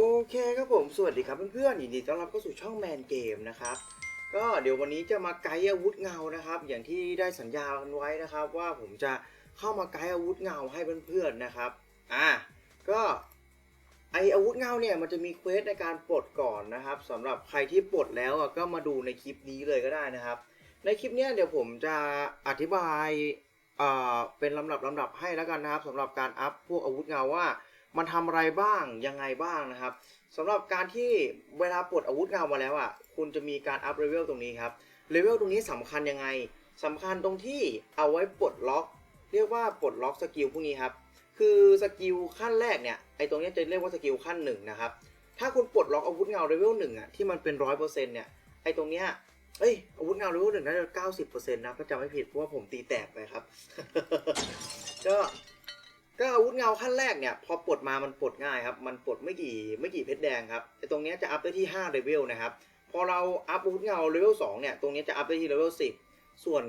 โอเคครับผมสวัสดีครับเพื่อนๆยินดีต้อนรับเข้าสู่ช่องแมนเกมนะครับ ก็เดี๋ยววันนี้จะมาไกด์อาวุธเงานะครับ อย่างที่ได้สัญญากันไว้นะครับ ว่าผมจะเข้ามาไกด์อาวุธเงาให้เพื่อนๆนะครับอะก็ไออาวุธเงาเนี่ยมันจะมีเควสในการปลดก่อนนะครับสำหรับใครที่ปลดแล้วอะก็มาดูในคลิปนี้เลยก็ได้นะครับ ในคลิปเนี้ยเดี๋ยวผมจะอธิบายเอ่อเป็นลำดับลำดับให้แล้วกันนะครับสำหรับการอัพพวกอาวุธเงาว่า มันทำอะไรบ้างยังไงบ้างนะครับสำหรับการที่เวลาปลดอาวุธเงามาแล้วอะคุณจะมีการอัพเลเวลตรงนี้ครับเลเวลตรงนี้สำคัญยังไงสำคัญตรงที่เอาไว้ปลดล็อก เรียกว่าปลดล็อกสกิลพวกนี้ครับคือสกิลขั้นแรกเนี่ยไอตรงเนี้ยจะเรียกว่าสกิลขั้นหนึ่งนะครับถ้าคุณปลดล็อกอาวุธเงาเลเวลหนึ่งอะที่มันเป็นร้อยเปอร์เซ็นต์เนี่ยไอตรงเนี้ยเอ้ยอาวุธเงาเลเวลหนึ่งน่าจะเก้าสิบเปอร์เซ็นต์นะก็จำไม่ผิดเพราะว่าผมตีแตกไปครับ ก็ ก็อาวุธเงาขั้นแรกเนี่ย พอปลดมามันปลดง่ายครับ มันปลดไม่กี่ไม่กี่เพชรแดงครับไอตรงเนี้ยจะอัพได้ที่5เลเวลนะครับ พอเราอัพอาวุธเงาเลเวล2เนี่ย ตรงเนี้ยจะอัพได้ที่เลเวล10 ส่วน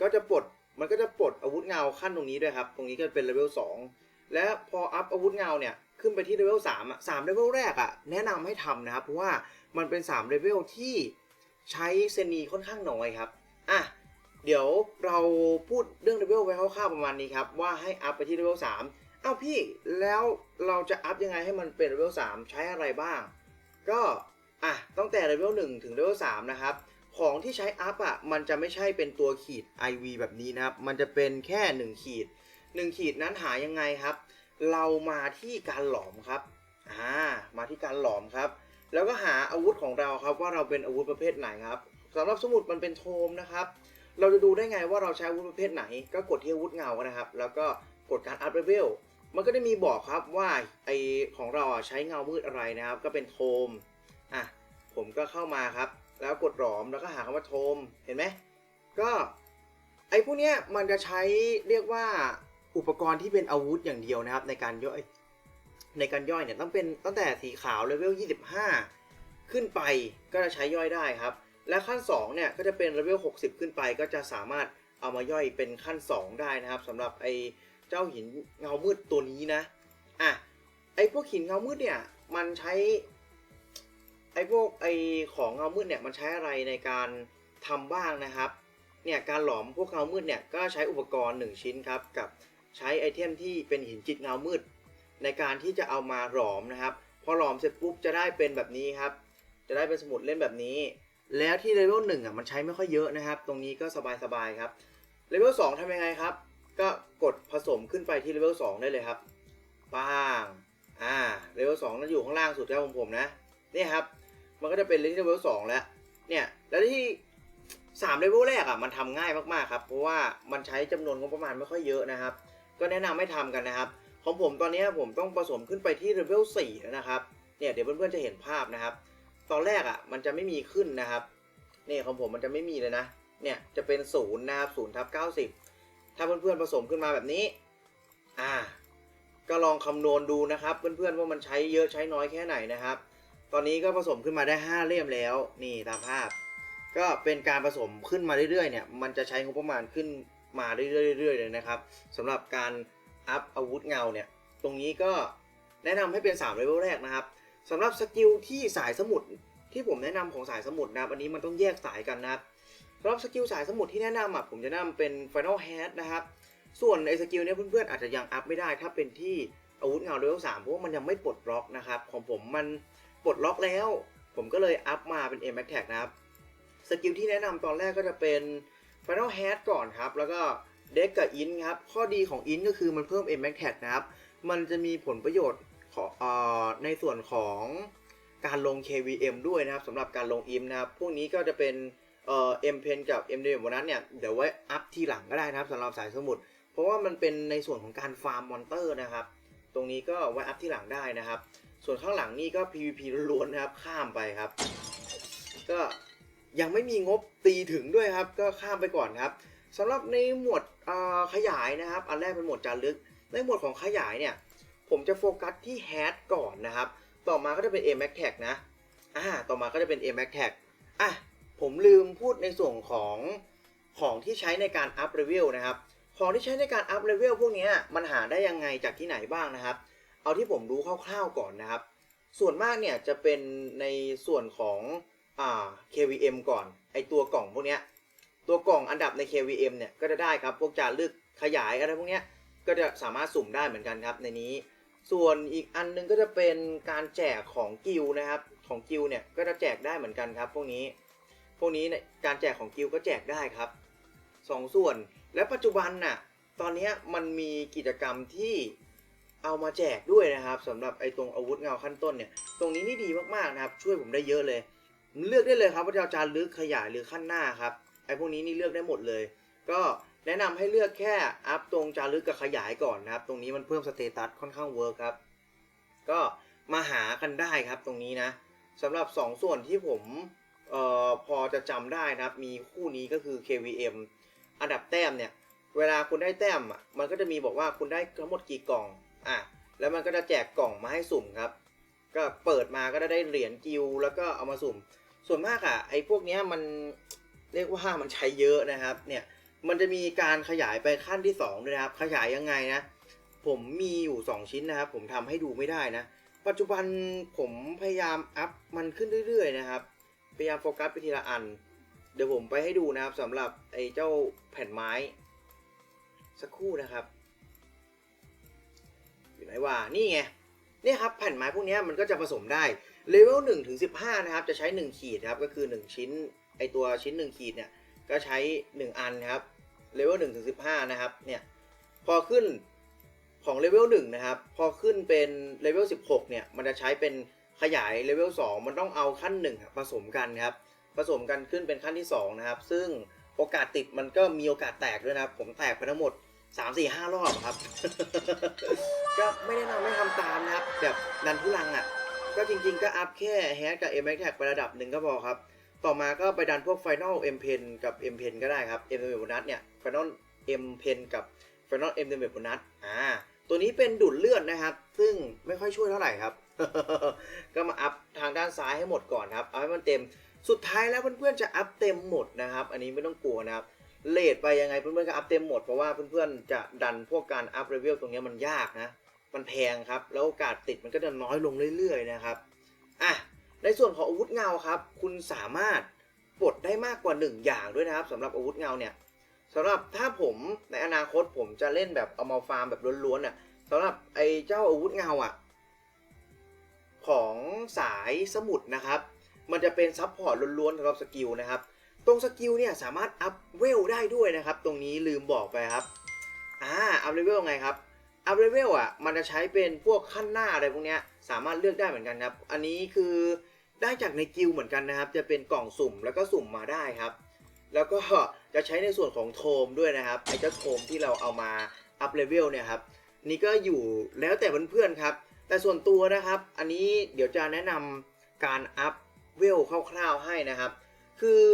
ก็จะปลด มันก็จะปลดอาวุธเงาขั้นตรงนี้ด้วยครับ ตรงนี้ก็เป็นเลเวล2และพออัพอาวุธเงาเนี่ย ขึ้นไปที่เลเวล3อะ3เลเวลแรกอะ แนะนำให้ทำนะครับ เพราะว่ามันเป็น3เลเวลที่ใช้เซนีค่อนข้างน้อยครับ อะ เดี๋ยวเราพูดเรื่องเลเวลไว้คร่าวๆประมาณนี้ครับ ว่าให้อัพไปที่เลเวล3เอ้าพี่แล้วเราจะอัพยังไงให้มันเป็นเลเวล3ใช้อะไรบ้าง ก็อะตั้งแต่เลเวล1ถึงเลเวล3นะครับ ของที่ใช้อัพอะมันจะไม่ใช่เป็นตัวขีด IV แบบนี้นะครับ มันจะเป็นแค่ 1 ขีด 1 ขีดนั้นหายังไงครับ เรามาที่การหลอมครับอ่ามาที่การหลอมครับ แล้วก็หาอาวุธของเราครับว่าเราเป็นอาวุธประเภทไหนครับสำหรับสมุดมันเป็นโทมนะครับ เราจะดูได้ไงว่าเราใช้อาวุธประเภทไหน ก็กดที่อาวุธเงานะครับ แล้วก็กดการอัพเลเวลมันก็ได้มีบอกครับว่าไอของเราใช้เงามืดอะไรนะครับ ก็เป็นโทมอะผมก็เข้ามาครับ แล้วกดหลอมแล้วก็หาคำว่าโทมเห็นไหมก็ไอพวกเนี้ยมันจะใช้เรียกว่าอุปกรณ์ที่เป็นอาวุธอย่างเดียวนะครับ ในการย่อยในการย่อยเนี่ยต้องเป็นตั้งแต่สีขาวเลเวล 25 ขึ้นไปก็จะใช้ย่อยได้ครับ และขั้น2เนี่ยก็จะเป็นเลเวล60 ขึ้นไป ก็จะสามารถเอามาย่อยเป็นขั้น 2 ได้นะครับสำหรับไอเจ้าหินเงามืดตัวนี้นะอะไอพวกหินเงามืดเนี่ยมันใช้ไอพวกไอของเงามืดเนี่ยมันใช้อะไรในการทำบ้างนะครับเนี่ยการหลอมพวกเงามืดเนี่ยก็ใช้อุปกรณ์ 1 ชิ้นครับกับใช้ไอเทมที่เป็นหินจิตเงามืด ในการที่จะเอามาหลอมนะครับ พอหลอมเสร็จปุ๊บจะได้เป็นแบบนี้ครับ จะได้เป็นสมุดเล่นแบบนี้ แล้วที่เลเวลหนึ่งอะมันใช้ไม่ค่อยเยอะนะครับ ตรงนี้ก็สบายๆครับเลเวลสองทำยังไงครับ ก็กดผสมขึ้นไปที่เลเวลสองได้เลยครับป้างอ่าเลเวลสองนั่นอยู่ข้างล่างสุดแล้วของผมนะเนี่ยครับ มันก็จะเป็นเลเวลสองแล้วเนี่ยแล้วที่สามเลเวลแรกอะมันทำง่ายมากๆครับ เพราะว่ามันใช้จำนวนงบประมาณไม่ค่อยเยอะนะครับ ก็แนะนำให้ทำกันนะครับ ของผมตอนนี้ผมต้องผสมขึ้นไปที่เลเวล4แล้วนะครับเนี่ยเดี๋ยวเพื่อนๆจะเห็นภาพนะครับ ตอนแรกอะมันจะไม่มีขึ้นนะครับเนี่ยของผมมันจะไม่มีเลยนะ เนี่ยจะเป็นศูนย์นะครับศูนย์ทับเก้าสิบถ้าเพื่อนๆผสมขึ้นมาแบบนี้ อ่า ก็ลองคำนวณดูนะครับ เพื่อนๆว่ามันใช้เยอะใช้น้อยแค่ไหนนะครับ ตอนนี้ก็ผสมขึ้นมาได้ 5 เล่มแล้ว นี่ตามภาพ ก็เป็นการผสมขึ้นมาเรื่อยๆเนี่ย มันจะใช้งบประมาณขึ้นมาเรื่อยๆเลยนะครับสำหรับการอัพอาวุธเงาเนี่ย ตรงนี้ก็แนะนำให้เป็น3เลเวลแรกนะครับ สำหรับสกิลที่สายสมุดที่ผมแนะนำของสายสมุดนะครับอันนี้มันต้องแยกสายกันนะครับสำหรับสกิลสายสมุดที่แนะนำอะผมจะแนะนำเป็น Final Head นะครับ ส่วนไอ้สกิลเนี้ยเพื่อนๆอาจจะยังอัพไม่ได้ ถ้าเป็นที่อาวุธเงาเลเวล3เพราะว่ามันยังไม่ปลดล็อกนะครับ ของผมมันปลดล็อกแล้ว ผมก็เลยอัพมาเป็น M Max Tag นะครับสกิลที่แนะนำตอนแรกก็จะเป็น Final Head ก่อนครับ แล้วก็เด็กกับอินครับ ข้อดีของอินก็คือมันเพิ่ม M Max Tag นะครับ มันจะมีผลประโยชน์ ขออในส่วนของการลง KVM ด้วยนะครับสำหรับการลงอิมนะครับพวกนี้ก็จะเป็นเอ่อ M Pen กับ M D วันนั้นเนี่ยเดี๋ยวไว้อัพทีหลังก็ได้นะครับสำหรับสายสมุด เพราะว่ามันเป็นในส่วนของการฟาร์มมอนเตอร์นะครับ ตรงนี้ก็ไว้อัพที่หลังได้นะครับ ส่วนข้างหลังนี่ก็ PVP ล้วนๆนะครับข้ามไปครับ ก็ยังไม่มีงบตีถึงด้วยครับ ก็ข้ามไปก่อนครับสำหรับในหมวดขยายนะครับ อันแรกเป็นหมวดจารึกในหมวดของขยายเนี่ย ผมจะโฟกัสที่ Hat ก่อนนะครับ ต่อมาก็จะเป็น A Max Tag นะ อ่า ต่อมาก็จะเป็น A Max Tag อะ ผมลืมพูดในส่วนของของที่ใช้ในการอัพเลเวลนะครับ ของที่ใช้ในการอัพเลเวลพวกนี้มันหาได้ยังไงจากที่ไหนบ้างนะครับ เอาที่ผมรู้คร่าวๆก่อนนะครับ ส่วนมากเนี่ยจะเป็นในส่วนของอ่า KVM ก่อน ไอตัวกล่องพวกเนี้ยตัวกล่องอันดับใน KVM เนี่ยก็จะได้ครับ พวกจารึกขยายอะไรพวกเนี้ยก็จะสามารถสุ่มได้เหมือนกันครับในนี้ ส่วนอีกอันนึงก็จะเป็นการแจกของกิลนะครับของกิลเนี่ยก็จะแจกได้เหมือนกันครับ พวกนี้ พวกนี้เนี่ยการแจกของกิลก็แจกได้ครับสองส่วนและปัจจุบันน่ะตอนนี้มันมีกิจกรรมที่เอามาแจกด้วยนะครับสำหรับไอ้ตรงอาวุธเงาขั้นต้นเนี่ยตรงนี้นี่ดีมากๆนะครับ ช่วยผมได้เยอะเลย เลือกได้เลยครับว่าจะเอาจานลึกขยายหรือขั้นหน้าครับไอ้พวกนี้นี่เลือกได้หมดเลย ก็ แนะนำให้เลือกแค่อัพตรงจารึกกับขยายก่อนนะครับ ตรงนี้มันเพิ่มสเตตัสค่อนข้างเวิร์คครับ ก็มาหากันได้ครับตรงนี้นะสำหรับ 2 ส่วนที่ผมเอ่อพอจะจำได้นะครับ มีคู่นี้ก็คือ KVM อันดับแต้มเนี่ย เวลาคุณได้แต้มอะมันก็จะมีบอกว่าคุณได้ทั้งหมดกี่กล่องอะแล้วมันก็จะแจกกล่องมาให้สุ่มครับ ก็เปิดมาก็จะได้เหรียญกิลแล้วก็เอามาสุ่ม ส่วนมากอะไอ้พวกเนี้ยมันเรียกว่ามันใช้เยอะนะครับเนี่ย มันจะมีการขยายไปขั้นที่2ด้วยนะครับ ขยายยังไงนะ ผมมีอยู่ 2 ชิ้นนะครับ ผมทำให้ดูไม่ได้นะ ปัจจุบันผมพยายามอัพมันขึ้นเรื่อย ๆ นะครับ พยายามโฟกัสไปทีละอัน เดี๋ยวผมไปให้ดูนะครับสำหรับไอ้เจ้าแผ่นไม้ สักครู่นะครับ อยู่ไหนว่านี่ไงเนี่ยครับแผ่นไม้พวกนี้มันก็จะผสมได้เลเวล1ถึง15 นะครับ จะใช้ 1 ขีดครับ ก็คือ 1 ชิ้น ไอตัวชิ้น 1 ขีดเนี่ย ก็ใช้ 1 อันครับเลเวล1ถึง15 นะครับ เนี่ยพอขึ้นของเลเวล1นะครับ พอขึ้นเป็นเลเวล16 เนี่ย มันจะใช้เป็นขยายเลเวล2มันต้องเอาขั้น 1 ผสมกันครับ ผสมกันขึ้นเป็นขั้นที่ 2 นะครับ ซึ่งโอกาสติดมันก็มีโอกาสแตกด้วยนะครับ ผมแตกไปทั้งหมด 3 4 5 รอบครับ ก็ไม่ได้นำไม่ทำตามนะครับ แบบดันทุลังอะ ก็จริงๆก็อัพแค่แฮชกับ m x t a g ไประดับหนึ่งก็พอครับ ต่อมาก็ไปดันพวก Final M Pen กับ M Pen ก็ได้ครับ M Pen โบนัสเนี่ย Final M Pen กับ Final M Pen โบนัสอ่า ตัวนี้เป็นดูดเลือดนะครับ ซึ่งไม่ค่อยช่วยเท่าไหร่ครับ ก็มาอัพทางด้านซ้ายให้หมดก่อนครับ เอาให้มันเต็ม สุดท้ายแล้วเพื่อนๆจะอัพเต็มหมดนะครับ อันนี้ไม่ต้องกลัวนะครับ เลทไปยังไงเพื่อนๆก็อัพเต็มหมด เพราะว่าเพื่อนๆจะดันพวกการอัพเลเวลตรงนี้มันยากนะ มันแพงครับ แล้วโอกาสติดมันก็จะน้อยลงเรื่อยๆนะครับ อะ ในส่วนของอาวุธเงาครับ คุณสามารถปลดได้มากกว่า 1 อย่างด้วยนะครับสำหรับอาวุธเงาเนี่ยสำหรับถ้าผมในอนาคตผมจะเล่นแบบเอามาฟาร์มแบบล้วนๆน่ะสำหรับไอ้เจ้าอาวุธเงาอะของสายสมุดนะครับ มันจะเป็นซับพอร์ตล้วนๆสำหรับสกิลนะครับ ตรงสกิลเนี่ยสามารถอัพเวลได้ด้วยนะครับ ตรงนี้ลืมบอกไปครับอ่าอัพเลเวลไงครับอัพเลเวลอะมันจะใช้เป็นพวกขั้นหน้าอะไรพวกเนี้ยสามารถเลือกได้เหมือนกันครับ อันนี้คือ ได้จากในกิลเหมือนกันนะครับ จะเป็นกล่องสุ่มแล้วก็สุ่มมาได้ครับ แล้วก็จะใช้ในส่วนของโทมด้วยนะครับไอ้เจ้าโทมที่เราเอามาอัพเลเวลเนี่ยครับนี่ก็อยู่แล้วแต่เพื่อนๆครับ แต่ส่วนตัวนะครับ อันนี้เดี๋ยวจะแนะนำการอัพเวลคร่าวๆให้นะครับ คือ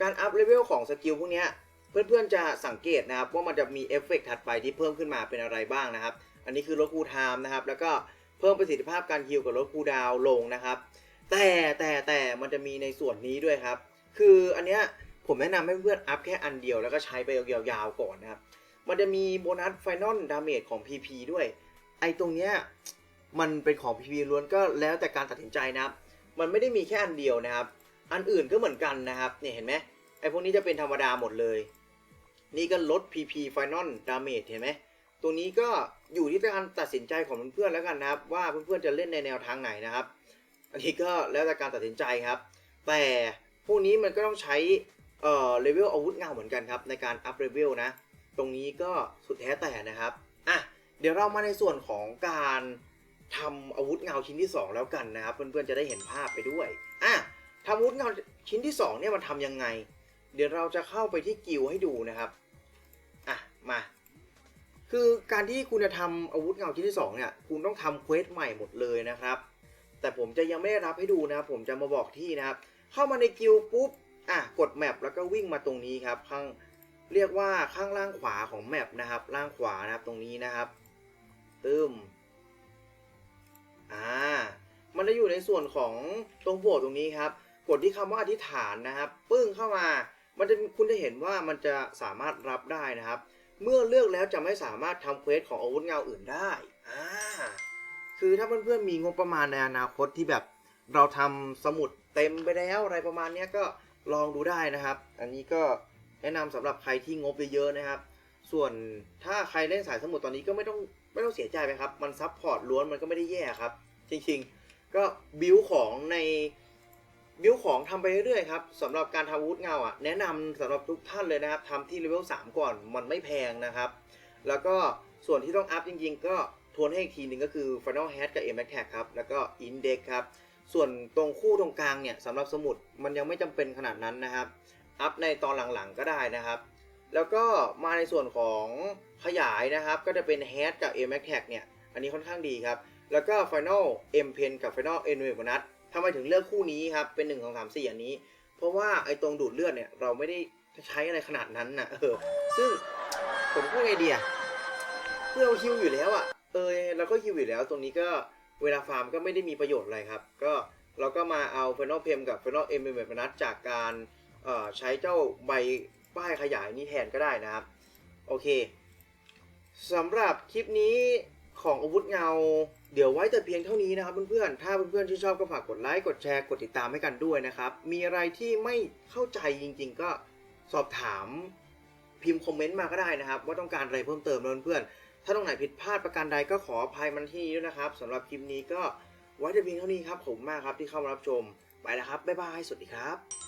การอัพเลเวลของสกิลพวกนี้เพื่อนๆจะสังเกตนะครับว่ามันจะมีเอฟเฟกต์ถัดไปที่เพิ่มขึ้นมาเป็นอะไรบ้างนะครับ อันนี้คือลดคูลไทม์นะครับ แล้วก็เพิ่มประสิทธิภาพการฮิลกับลดคูลดาวลงนะครับ แต่แต่แต่มันจะมีในส่วนนี้ด้วยครับ คืออันเนี้ยผมแนะนำให้เพื่อนอัพแค่อันเดียวแล้วก็ใช้ไปยาวๆก่อนนะครับ มันจะมีโบนัสไฟนอลดาเมจของ PP ด้วย ไอ้ตรงเนี้ยมันเป็นของ PP ล้วนก็แล้วแต่การตัดสินใจนะครับ มันไม่ได้มีแค่อันเดียวนะครับ อันอื่นก็เหมือนกันนะครับ เนี่ยเห็นไหมไอ้พวกนี้จะเป็นธรรมดาหมดเลย นี่ก็ลด PP Final Damage เห็นไหมตัวนี้ก็อยู่ที่การตัดสินใจของเพื่อนๆแล้วกันนะครับ ว่าเพื่อนๆจะเล่นในแนวทางไหนนะครับ อันนี้ก็แล้วแต่การตัดสินใจครับ แต่พวกนี้มันก็ต้องใช้เอ่อเลเวลอาวุธเงาเหมือนกันครับ ในการอัพเลเวลนะ ตรงนี้ก็สุดแท้แต่นะครับอะเดี๋ยวเรามาในส่วนของการทำอาวุธเงาชิ้นที่ 2 แล้วกันนะครับ เพื่อนๆจะได้เห็นภาพไปด้วยอะทำอาวุธเงาชิ้นที่ 2 เนี่ยมันทำยังไง เดี๋ยวเราจะเข้าไปที่กิลให้ดูนะครับอะมาคือการที่คุณจะทำอาวุธเงาชิ้นที่ 2 เนี่ย คุณต้องทำเควสใหม่หมดเลยนะครับ แต่ผมจะยังไม่ได้รับให้ดูนะครับ ผมจะมาบอกที่นะครับ เข้ามาในกิลปุ๊บอะกดแมปแล้วก็วิ่งมาตรงนี้ครับข้างเรียกว่าข้างล่างขวาของแมปนะครับ ล่างขวานะครับตรงนี้นะครับตึมอ่ามันจะอยู่ในส่วนของตรงโบสถ์ตรงนี้ครับ กดที่คำว่าอธิษฐานนะครับ ปึ้งเข้ามา มันจะคุณจะเห็นว่ามันจะสามารถรับได้นะครับ เมื่อเลือกแล้วจะไม่สามารถทำเควสของอาวุธเงาอื่นได้อ่า คือถ้าเพื่อนๆมีงบประมาณในอนาคตที่แบบเราทำสมุดเต็มไปแล้วอะไรประมาณเนี้ยก็ลองดูได้นะครับ อันนี้ก็แนะนำสำหรับใครที่งบเยอะๆนะครับ ส่วนถ้าใครเล่นสายสมุดตอนนี้ก็ไม่ต้องไม่ต้องเสียใจไปครับ มันซับพอร์ตล้วนมันก็ไม่ได้แย่ครับ จริงๆ ก็บิวของในบิวของทำไปเรื่อยๆครับสำหรับการทำอาวุธเงาอะแนะนำสำหรับทุกท่านเลยนะครับทำที่เลเวล3ก่อนมันไม่แพงนะครับ แล้วก็ส่วนที่ต้องอัพจริงๆ ก็ ทวนให้อีกทีหนึ่งก็คือ Final Hat กับ m a c t a g ครับ แล้วก็ Index ครับ ส่วนตรงคู่ตรงกลางเนี่ยสำหรับสมุดมันยังไม่จำเป็นขนาดนั้นนะครับ อัพในตอนหลังๆก็ได้นะครับ แล้วก็มาในส่วนของขยายนะครับ ก็จะเป็น Hat กับ m a c t a g เนี่ย อันนี้ค่อนข้างดีครับ แล้วก็ Final M Pen กับ Final N w a v e นัททำไมถึงเลือกคู่นี้ครับ เป็น 1 2 3 4 อันนี้ เพราะว่าไอ้ตรงดูดเลือดเนี่ยเราไม่ได้ใช้อะไรขนาดนั้นนะเออ ซึ่งผมพูดไงดีอะเพื่อเราฮิวอยู่แล้วอะ เออเราก็ฮิวอยู่แล้วตรงนี้ก็เวลาฟาร์มก็ไม่ได้มีประโยชน์อะไรครับ ก็เราก็มาเอา Final Pem กับ Final M w a v e นัทจากการเอ่อใช้เจ้าใบป้ายขยายนี้แทนก็ได้นะครับ โอเคสำหรับคลิปนี้ของอาวุธเงา เดี๋ยวไว้แต่เพียงเท่านี้นะครับเพื่อนๆ ถ้าเพื่อนๆที่นชอบก็ฝากกดไลค์ กดแชร์ กดติดตามให้กันด้วยนะครับ มีอะไรที่ไม่เข้าใจจริงๆ ก็สอบถามพิมพ์คอมเมนต์มาก็ได้นะครับ ว่าต้องการอะไรเพิ่มเติมเพื่อนๆ ถ้าตรงไหนผิดพลาดประการใดก็ขออภัยมันที่นี้ด้วยนะครับสำหรับคลิปนี้ก็ไว้แต่เพียงเท่านี้ครับผมมากครับที่เข้ามารับชมไปแล้วครับบ๊ายบายสวัสดีครับ